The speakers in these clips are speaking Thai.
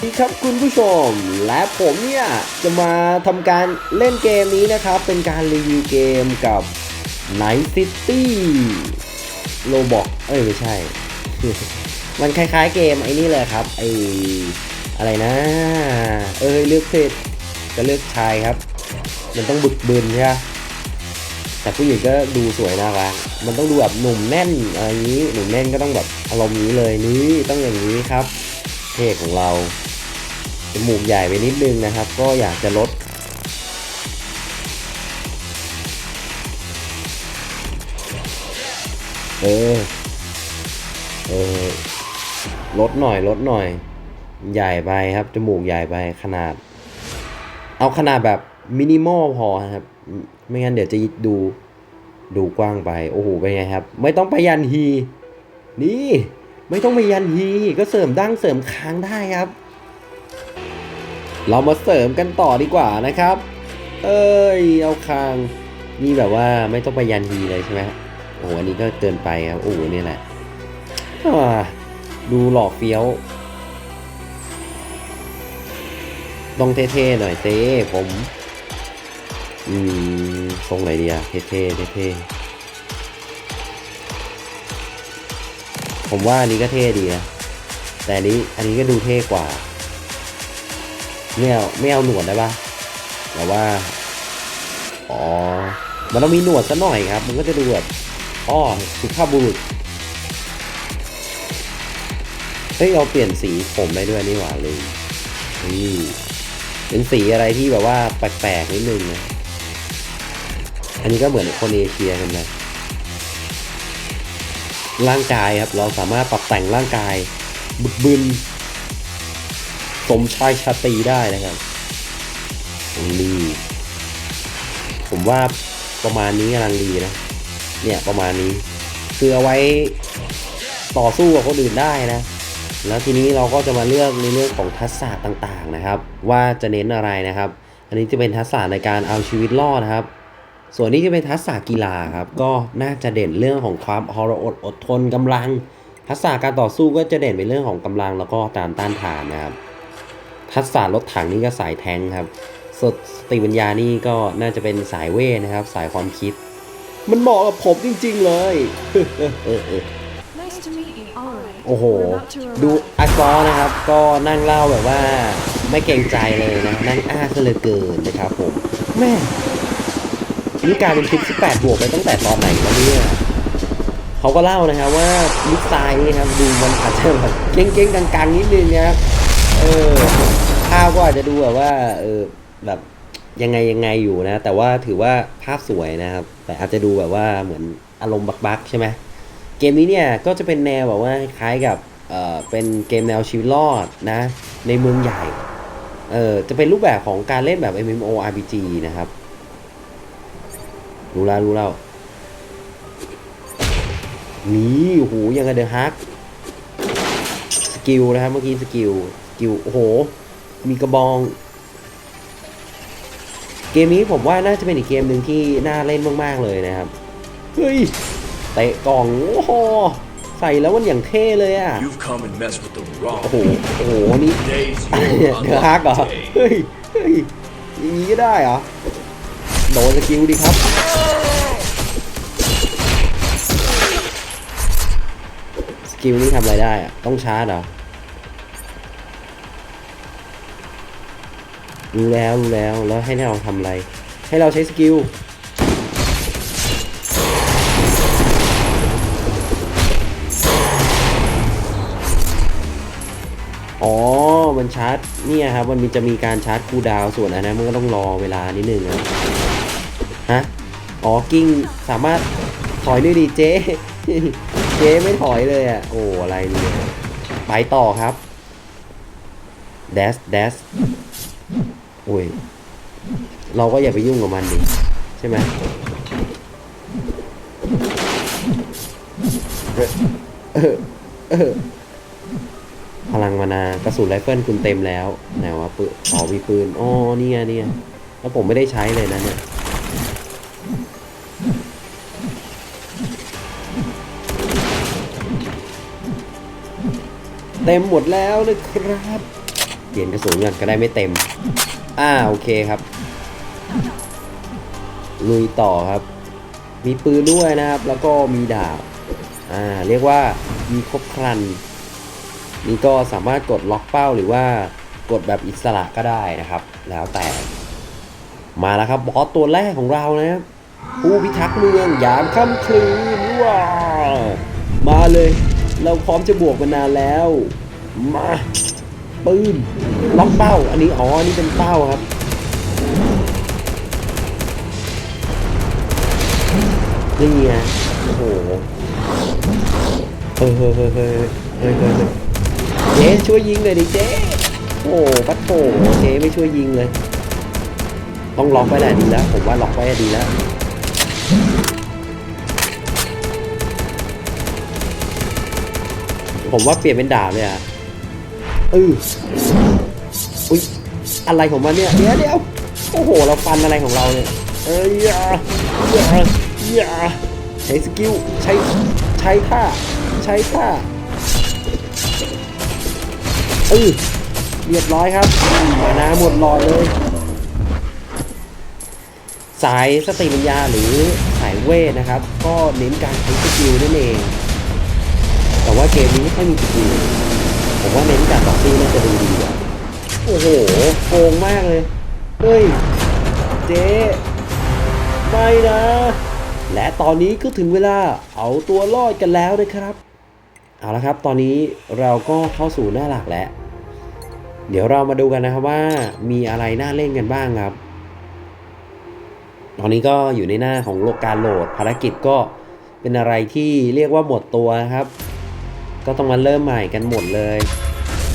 สวัสดีครับคุณผู้ชม และผมเนี่ย จะมาทำการเล่นเกมนี้นะครับ เป็นการรีวิวเกมกับ Night City โลบอกเอ้ย ไม่ใช่ มันคล้ายๆเกมไอ้นี่เลยครับ ไออะไรนะ เอ้ย เลือกเพศจะเลือกชายครับ มันต้องบึกบึนใช่ไหมแต่ผู้หญิงก็ดูสวยน่ารักมันต้องดูแบบหนุ่มแน่นอะไรนี้ หนุ่มแน่นก็ต้องแบบอารมณ์นี้เลยนี่ต้องอย่างนี้ครับ เท่ของเรา จมูกใหญ่ไปนิดนึงนะครับ ก็อยากจะลด เออ เออ ลดหน่อยลดหน่อย ใหญ่ไปครับ จมูกใหญ่ไปขนาด เอาขนาดแบบมินิมอลพอครับ ไม่งั้นเดี๋ยวจะดูดูกว้างไป โอ้โห เป็นไงครับ ไม่ต้องไปยันฮี นี่ ไม่ต้องไปยันฮี ก็เสริมดั้งเสริมค้างได้ครับ เรามาเสริมกันต่อดีกว่านะครับ เอ้ย เอาคาง นี่แบบว่าไม่ต้องไปยันฮีเลยใช่ไหมโอ้โห อันนี้ก็เกินไปครับ โอ้โหนี่แหละอ่าดูหลอกเฟี้ยวต้องเท่ๆหน่อยเต้ผม อืม ทรงไหนดีอะเท่ๆเท่ๆผมว่าอันนี้ก็เท่ดีนะ แต่อันนี้อันนี้ก็ดูเท่กว่า ไม่เอาไม่เอาหนวดได้ปะแต่ว่า อ๋อ มันต้องมีหนวดซะหน่อยครับ มันก็จะดูแบบอ้อสุภาพบุรุษ เฮ้ย เราเปลี่ยนสีผมได้ด้วยนี่หว่าเลยนี่เป็นสีอะไรที่แบบว่าแปลกๆนิดนึงนะ อันนี้ก็เหมือนคนเอเชียกันนะ ร่างกายครับ เราสามารถปรับแต่งร่างกายบึกบึน สมชายชาตรีได้นะครับนี่ผมว่าประมาณนี้กำลังดีนะ เนี่ยประมาณนี้ คือเอาไว้ต่อสู้กับคนอื่นได้นะ แล้วทีนี้เราก็จะมาเลือกในเรื่องของทักษะต่างๆนะครับ ว่าจะเน้นอะไรนะครับ อันนี้จะเป็นทักษะในการเอาชีวิตรอดนะครับ ส่วนนี้จะเป็นทักษะกีฬาครับ ก็น่าจะเด่นเรื่องของความอดอดอดทนกำลัง ทักษะการต่อสู้ก็จะเด่นเป็นเรื่องของกำลังแล้วก็การต้านทานนะครับ ทักษะรถถังนี่ก็สายแทงครับสดสติปัญญานี่ก็น่าจะเป็นสายเวทนะครับ สายความคิด มันเหมาะกับผมจริง ๆ เลย Nice to meet you. Alright. โอ้โห We're about to ดู arrive. อาซอนะครับ ก็นั่งเล่าแบบว่าไม่เกรงใจเลยนะ นั่งอ้าซะเหลยเกินนะครับผม แม่นี่กลายเป็นคลิป18บวกไปตั้งแต่ตอนไหนวะเนี่ยเขาก็เล่านะครับว่าลูกทรายนี่ครับดูมันอาจจะแบบเก้งๆกังๆนิดนึงนะครับ เออภาพก็อาจจะดูแบบว่า เออแบบยังไงยังไงอยู่นะ แต่ว่าถือว่าภาพสวยนะครับ แต่อาจจะดูแบบว่าเหมือนอารมณ์บักๆใช่ไหมเกมนี้เนี่ยก็จะเป็นแนวแบบว่าคล้ายกับเออเป็นเกมแนวชีวิตรอดนะ ในเมืองใหญ่เออจะเป็นรูปแบบของการเล่นแบบ MMORPG นะครับ รู้แล้วรู้แล้วนี่โอ้โหยังกระเดอะฮักสกิลนะครับเมื่อกี้สกิล กิล โอ้โห มีกระบอง เกมนี้ผมว่าน่าจะเป็นอีกเกมหนึ่งที่น่าเล่นมาก ๆ เลยนะครับ เฮ้ย เตะกล่อง โอ้โห ใส่แล้วมันอย่างเท่เลยอะ You've come and messed with the wrong โอ้โห โอ้โห นี่ Today's เด your อะฮักเหรอ unlucky day. เฮ้ย เฮ้ยอย่างนี้ก็ได้เหรอ โดนสกิลดีครับ สกิลนี่ทำอะไรได้อะต้องชาร์จเหรอ รู้แล้วรู้แล้วแล้วให้เราทำอะไร ให้เราใช้สกิลอ๋อ มันชาร์จเนี่ยครับ มันมีจะมีการชาร์จคูดาวส่วนอันนั้นมันก็ต้องรอเวลานิดนึงนะฮะ อ๋อ กิ้ง สามารถถอยด้วยดิเจ๊เจ๊ไม่ถอยเลยอะ โอ้ อะไรเนี่ย ไปต่อครับ เดสเดส อ้ยเราก็อย่าไปยุ่งกับมันดิใช่ไหมพลังมานากระสุนไรเฟิลคุณเต็มแล้วไหนวะปืนอ๋อมีปืนอ๋อเนี่ยเนี่ยแล้วผมไม่ได้ใช้เลยนะเนี่ยเต็มหมดแล้วเลยครับ เปลี่ยนกระสุนกันก็ได้ไม่เต็ม อ่าโอเคครับ ลุยต่อครับ มีปืนด้วยนะครับ แล้วก็มีดาบ อ่า เรียกว่ามีครบครัน นี่ก็สามารถกดล็อกเป้าหรือว่ากดแบบอิสระก็ได้นะครับ แล้วแต่ มาแล้วครับบอสตัวแรกของเรานะครับผู้พิทักษ์เมืองยามค่ำคืนว้ามาเลย เราพร้อมจะบวกมานานแล้ว มา ปืนล็อกเป้า อันนี้อ๋ออันนี้เป็นเป้าครับ นี่ไงโอ้โหเฮ้ยเฮ้ยเฮ้ยเฮ้ยเฮ้ยเฮ้ยเจ๊ช่วยยิงเลยดิเจ๊โอ้ปัดโถเจ๊ไม่ช่วยยิงเลย ต้องล็อกไว้แหละดีแล้ว ผมว่าล็อกไว้ดีแล้วผมว่าเปลี่ยนเป็นดาบเลยอะ เอออุ้ยอะไรของมันเนี่ยเดี๋ยวเดี๋ยวโอ้โห เราฟันอะไรของเราเนี่ยเอ้ยอย่าอย่าอย่าใช้สกิลใช้ใช้ท่าใช้ท่าเออเรียบร้อยครับมานาหมดหลอดเลย สายสติปัญญาหรือสายเวทนะครับ ก็เน้นการใช้สกิลนั่นเอง แต่ว่าเกมนี้ไม่ค่อยมีสกิล ผมว่าเน้นการต่อสู้น่าจะดูดีกว่าโอ้โหโกงมากเลย เฮ้ย เจ๊ไม่นะ และตอนนี้ก็ถึงเวลาเอาตัวรอดกันแล้วนะครับ เอาละครับ ตอนนี้เราก็เข้าสู่หน้าหลักแล้ว เดี๋ยวเรามาดูกันนะครับว่ามีอะไรน่าเล่นกันบ้างครับ ตอนนี้ก็อยู่ในหน้าของโลกการโหลดภารกิจก็เป็นอะไรที่เรียกว่าหมดตัวนะครับ ก็ต้องมาเริ่มใหม่กันหมดเลย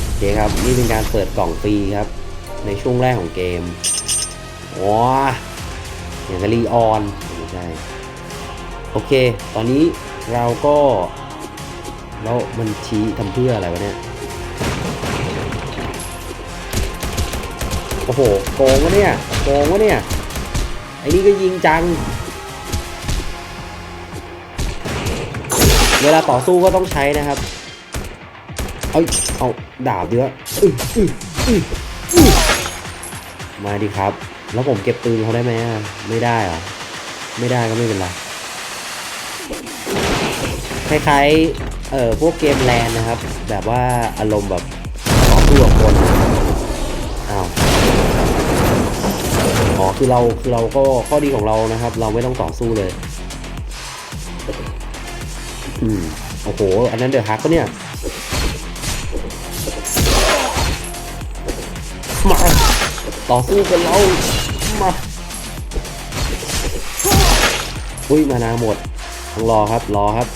โอเคครับนี่เป็นการเปิดกล่องฟรีครับ ในช่วงแรกของเกมว้าอย่างกับรีออนไม่ใช่โอเค ตอนนี้เราก็แล้วมันชี้ทำเพื่ออะไรวะเนี่ยโอ้โหโกงวะเนี่ยโกงวะเนี่ยไอ้นี่ก็ยิงจัง เวลาต่อสู้ก็ต้องใช้นะครับ เอาเอาดาบดีวะอืออืออืออือมาดิครับ แล้วผมเก็บปืนเขาได้ไหมอะไม่ได้หรอ ไม่ได้ก็ไม่เป็นไร คล้ายๆ เอ่อ พวกเกมแลนนะครับ แบบว่าอารมณ์แบบต่อสู้กับคนอ้าวอ๋อ คือเรา คือเราก็ข้อดีของเรานะครับ เราไม่ต้องต่อสู้เลย อืม โอ้โห อันนั้นเดือดฮักปะเนี่ย มาต่อสู้กันเรามาอุ้ยมานาหมดต้องรอครับรอครับ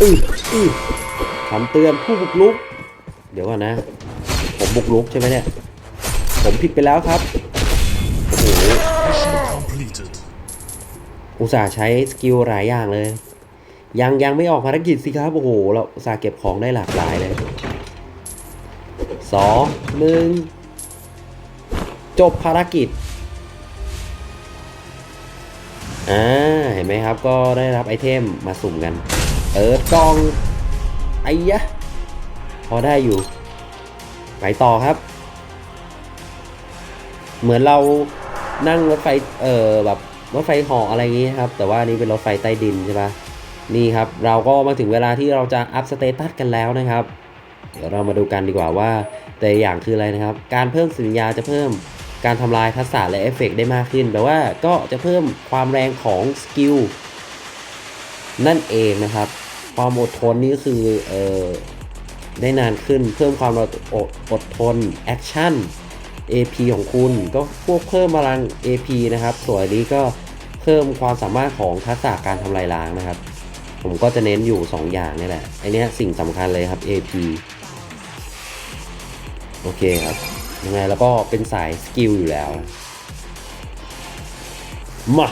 อืออือคำเตือนผู้บุกลุก เดี๋ยวก่อนนะ ผมบุกลุกใช่ไหมเนี่ย ผมผิดไปแล้วครับโอ้โห Mission completed. อุตส่าห์ใช้สกิลหลายอย่างเลย ยังยังไม่ออกภารกิจสิครับ โอ้โห เราสาเก็บของได้หลากหลายเลยสองหนึ่งจบภารกิจ อ่า เห็นไหมครับ ก็ได้รับไอเทมมาสุ่มกันเปิดกอง ไอ้ยะ พอได้อยู่ ไปต่อครับ เหมือนเรานั่งรถไฟ เออแบบรถไฟหาะอะไรอย่างงี้ครับ แต่ว่านนี้เป็นรถไฟใต้ดินใช่ปะ นี่ครับเราก็มาถึงเวลาที่เราจะอัพสเตตัสกันแล้วนะครับ เดี๋ยวเรามาดูกันดีกว่าว่า แต่ละอย่างคืออะไรนะครับ การเพิ่มสัญญาจะเพิ่มการทำลายทักษะและเอฟเฟกต์ได้มากขึ้น แต่ว่าก็จะเพิ่มความแรงของสกิลนั่นเองนะครับ ความอดทนนี่ก็คือเออได้นานขึ้นเพิ่มความอดอดทนแอคชั่น AP ของคุณก็พวกเพิ่มพลัง AP นะครับ ส่วนอันนี้ก็เพิ่มความสามารถของทักษะการทำลายล้างนะครับ ผมก็จะเน้นอยู่ 2 อย่างนี่แหละไอเนี้ยสิ่งสำคัญเลยครับ AP โอเคครับ ยังไงแล้วก็เป็นสายสกิลอยู่แล้ว มา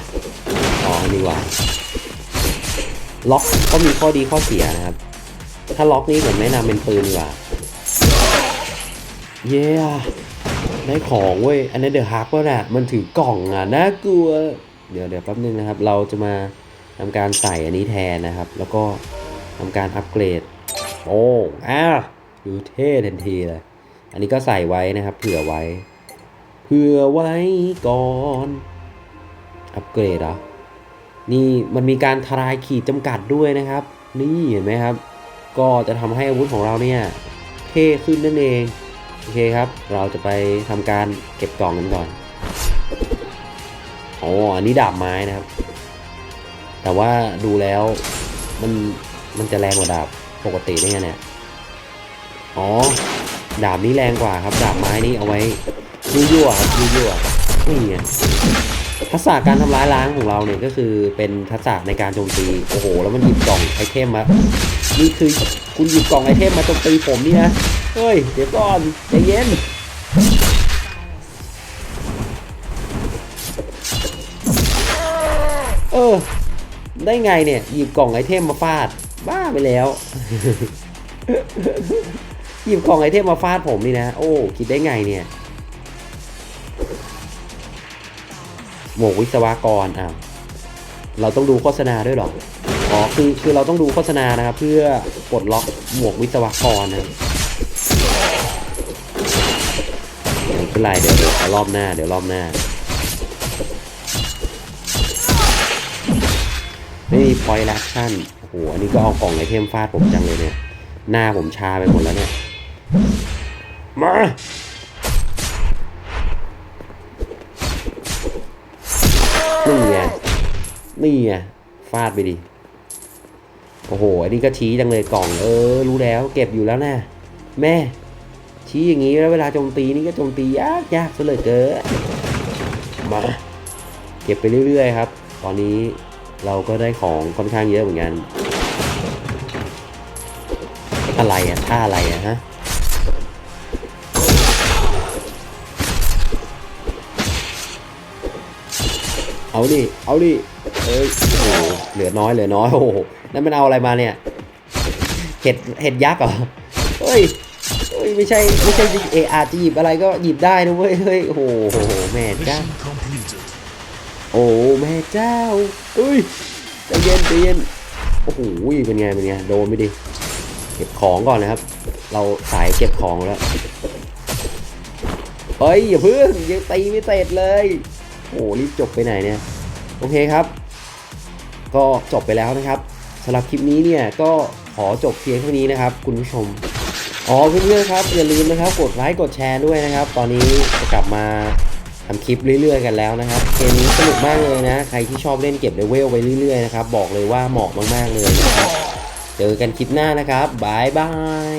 อ๋อนี่ว่า ล็อกก็มีข้อดีข้อเสียนะครับ ถ้าล็อกนี้ผมแนะนำเป็นปืนดีกว่า เย้ได้ของเว้ย อันนั้เดอะฮักว่าน่ะ มันถือกล่องอะน่ากลัว เดี๋ยวเดี๋ยวแป๊บนึงนะครับ เราจะมา ทำการใส่อันนี้แทนนะครับ แล้วก็ทำการอัปเกรด โอ้อ้าดูเท่ทันทีเลย อันนี้ก็ใส่ไว้นะครับ เผื่อไว้ เผื่อไว้ก่อน อัปเกรดเหรอนี่มันมีการทลายขีดจำกัดด้วยนะครับ นี่เห็นไหมครับ ก็จะทำให้อาวุธของเราเนี่ยเท่ขึ้นนั่นเอง โอเคครับ เราจะไปทำการเก็บกล่องกันก่อนอ๋ออันนี้ดาบไม้นะครับ แต่ว่าดูแล้วมันมันจะแรงกว่าดาบปกติได้ไงเนี่ย อ๋อ ดาบนี้แรงกว่าครับ ดาบไม้นี้เอาไว้ยั่วๆครับยั่วๆนี่ไงทักษะการทำร้ายล้างของเราเนี่ยก็คือเป็นทักษะในการโจมตี โอ้โห แล้วมันหยิบกล่องไอเทมมานี่คือคุณหยิบกล่องไอเทมมาโจมตีผมนี่นะ เฮ้ย เดี๋ยวก่อนใจเย็น ได้ไงเนี่ย หยิบกล่องไอเทมมาฟาด บ้าไปแล้ว หยิบกล่องไอเทมมาฟาดผมนี่นะ โอ้คิดได้ไงเนี่ยหมวกวิศวกรอะเราต้องดูโฆษณาด้วยหรออ๋อคือคือเราต้องดูโฆษณานะครับเพื่อปลดล็อกหมวกวิศวกรนะไม่เป็นไรเดี๋ยวเดี๋ยวรอบหน้าเดี๋ยวรอบหน้า ไม่มีพอยต์แอคชั่นโอ้โหอันนี้ก็เอากล่องไอเทมฟาดผมจังเลยเนี่ย หน้าผมชาไปหมดแล้วเนี่ย มานี่ไงนี่ไงฟาดไปดิ โอ้โห อันนี้ก็ชี้จังเลยกล่อง เออ รู้แล้วเก็บอยู่แล้วนะแม่ ชี้อย่างนี้แล้วเวลาโจมตีนี่ก็โจมตียากยากซะเลือเกินมา เก็บไปเรื่อยๆครับ ตอนนี้ เราก็ได้ของค่อนข้างเยอะเหมือนกัน อะไรอะท่าอะไรอะฮะเอาดิ เอาดิ เอ้ยโอ้เหลือน้อย เหลือน้อย โอ้โหนั่นมันเอาอะไรมาเนี่ย เห็ด เห็ดยักษ์เหรอ เฮ้ย เฮ้ย ไม่ใช่ ไม่ใช่เออาจะหยิบอะไรก็หยิบได้นะเว้ย เฮ้ย โอ้โห แม่จ้า โอ้แม่เจ้าอุ้ยใจเย็นใจเย็นโอ้โหเป็นไงเป็นไงโดนไม่ดิเก็บของก่อนนะครับ เราสายเก็บของแล้วเฮ้ยอย่าเพิ่งยังตีไม่เสร็จเลยโอ้โหรีบจบไปไหนเนี่ย โอเคครับ ก็จบไปแล้วนะครับสำหรับคลิปนี้เนี่ยก็ขอจบเพียงเท่านี้นะครับ คุณผู้ชมอ๋อเพื่อนๆครับอย่าลืมนะครับกดไลค์กดแชร์ด้วยนะครับ ตอนนี้จะกลับมา ทำคลิปเรื่อยๆกันแล้วนะครับเกมนี้สนุกมากเลยนะ ใครที่ชอบเล่นเก็บเลเวลไปเรื่อยๆนะครับบอกเลยว่าเหมาะมากๆเลยนะครับเจอกันคลิปหน้านะครับบายบาย